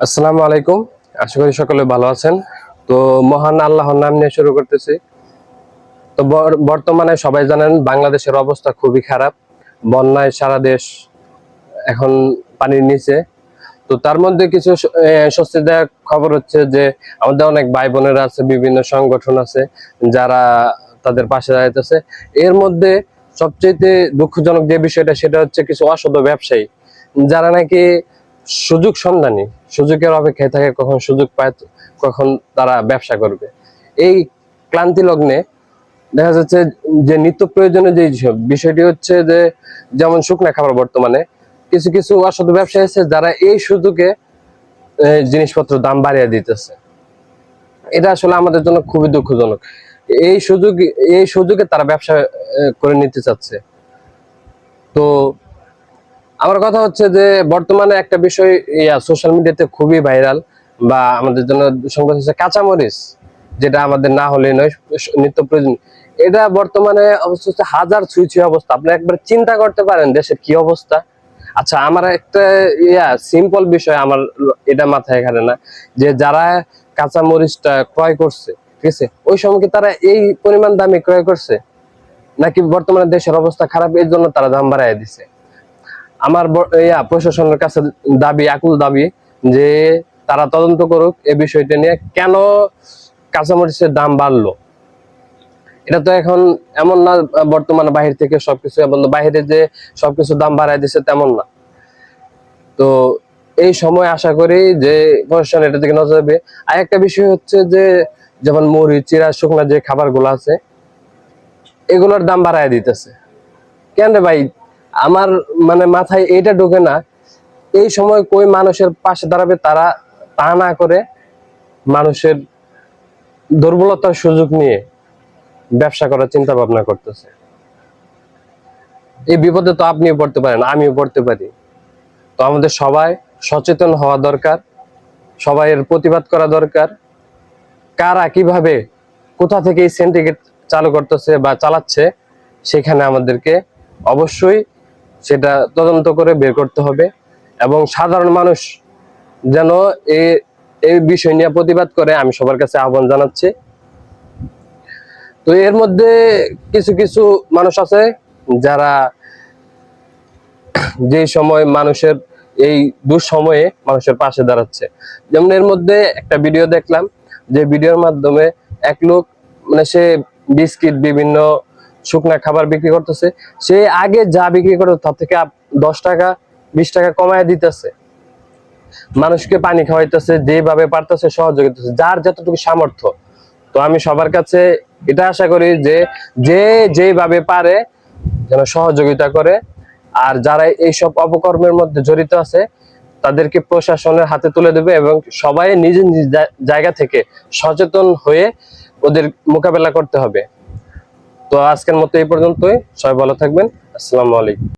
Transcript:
আসসালামু আলাইকুম। আশা করি সকলে ভালো আছেন। তো মহান আল্লাহর নাম নিয়ে শুরু করতেছি। তো বর্তমানে সবাই জানেন বাংলাদেশের অবস্থা খুবই খারাপ। বন্যায় সারা দেশ এখন পানির নিচে। তো তার মধ্যে কিছু স্বস্তিদায়ক খবর হচ্ছে যে, আমাদের অনেক ভাই বোনেরা আছে, বিভিন্ন সংগঠন আছে, যারা তাদের পাশে দাঁড়াইতেছে। এর মধ্যে সবচেয়ে দুঃখজনক যে বিষয়টা, সেটা হচ্ছে কিছু অসৎ ব্যবসায়ী। যারা নাকি সুযোগ সন্ধানী, সুযোগের অপেক্ষায় থাকে কখন সুযোগ পায়, কখন তারা ব্যবসা করবে। এই ক্লান্তি লগ্নে দেখা যাচ্ছে যে নিত্য প্রয়োজনীয় যে বিষয়টি হচ্ছে যে, যেমন শুকনা খাবার বর্তমানে, কিছু কিছু অসাধু ব্যবসায়ী আছে যারা এই সুযোগে জিনিসপত্র দাম বাড়িয়ে দিতেছে। এটা আসলে আমাদের জন্য খুবই দুঃখজনক। এই সুযোগ, এই সুযোগে তারা ব্যবসা করে নিতে চাচ্ছে। তো আমার কথা হচ্ছে যে, বর্তমানে একটা বিষয় সোশ্যাল মিডিয়াতে খুবই ভাইরাল বা আমাদের জন্য সংবাদ হচ্ছে কাঁচামরিচ, যেটা আমাদের না হলে নয়, নিত্য প্রয়োজন এটা বর্তমানে অবস্থা হচ্ছে হাজার ছুঁই ছুঁই অবস্থা। আপনি একবার চিন্তা করতে পারেন দেশের কি অবস্থা। আচ্ছা আমার একটা, ইয়া সিম্পল বিষয় আমার, এটা মাথায় এখানে না, যে যারা কাঁচামরিচটা ক্রয় করছে, ঠিক আছে, ওই সময় কি তারা এই পরিমাণ দামে ক্রয় করছে? নাকি বর্তমানে দেশের অবস্থা খারাপ, এর জন্য তারা দাম বাড়ায় দিছে? আমার প্রশাসনের কাছে দাবি, আকুল দাবি যে তারা তদন্ত করুক এ বিষয়টা নিয়ে কেন কাঁচামরিচের দাম বাড়লো। এটা তো এখন এমন না, বর্তমানে বাহির থেকে সবকিছু এবং বাইরে যে সবকিছু দাম বাড়ায় দিছে তেমন না। তো এই সময় আশা করি যে প্রশাসন এটা দিকে নজর দেবে আর একটা বিষয় হচ্ছে যে যেমন মুড়ি চিরা, শুকনা যে খাবারগুলো আছে, এগুলোর দাম বাড়ায় দিতেছে। কেন রে ভাই? আমার মানে মাথায় এইটা ঢোকে না। এই সময় কই মানুষের পাশে দাঁড়াবে তারা তা না করে মানুষের দুর্বলতার সুযোগ নিয়ে ব্যবসা করার চিন্তা ভাবনা করতেছে। এই বিপদে তো আপনিও পড়তে পারেন, আমিও পড়তে পারি। তো আমাদের সবাই সচেতন হওয়া দরকার সবাই এর প্রতিবাদ করা দরকার। কারা কীভাবে, কোথা থেকে এই সিন্ডিকেট চালু করতেছে বা চালাচ্ছে, সেখানে আমাদেরকে অবশ্যই সেটা তদন্ত করে বের করতে হবে এবং সাধারণ মানুষ যেন এই এই বিষয় নিয়ে প্রতিবাদ করে, আমি সবার কাছে আহ্বান জানাচ্ছি। তো এর মধ্যে কিছু কিছু মানুষ আছে যারা যে সময় মানুষের, এই দুঃসময়ে মানুষের পাশে দাঁড়াচ্ছে। যেমন এর মধ্যে একটা ভিডিও দেখলাম, যে ভিডিওর মাধ্যমে এক লোক মানে সে বিস্কিট বিভিন্ন শুকনা খাবার বিক্রি করতেছে। সে আগে যা বিক্রি করতো তার থেকে দশ টাকা, বিশ টাকা কমায় দিতেছে। মানুষকে পানি খাওয়াইতেছে, যেভাবে পারতেছে সহযোগিতা যার যতটুকু সামর্থ্য। তো আমি সবার কাছে এটা আশা করি যে যে যেভাবে পারে, যেন সহযোগিতা করে। আর যারা এইসব অপকর্মের মধ্যে জড়িত আছে, তাদেরকে প্রশাসনের হাতে তুলে দেবে এবং সবাই নিজ নিজ জায়গা থেকে সচেতন হয়ে ওদের মোকাবেলা করতে হবে। তো আজকের মতো এই পর্যন্তই। সবাই ভালো থাকবেন। আসসালামু আলাইকুম।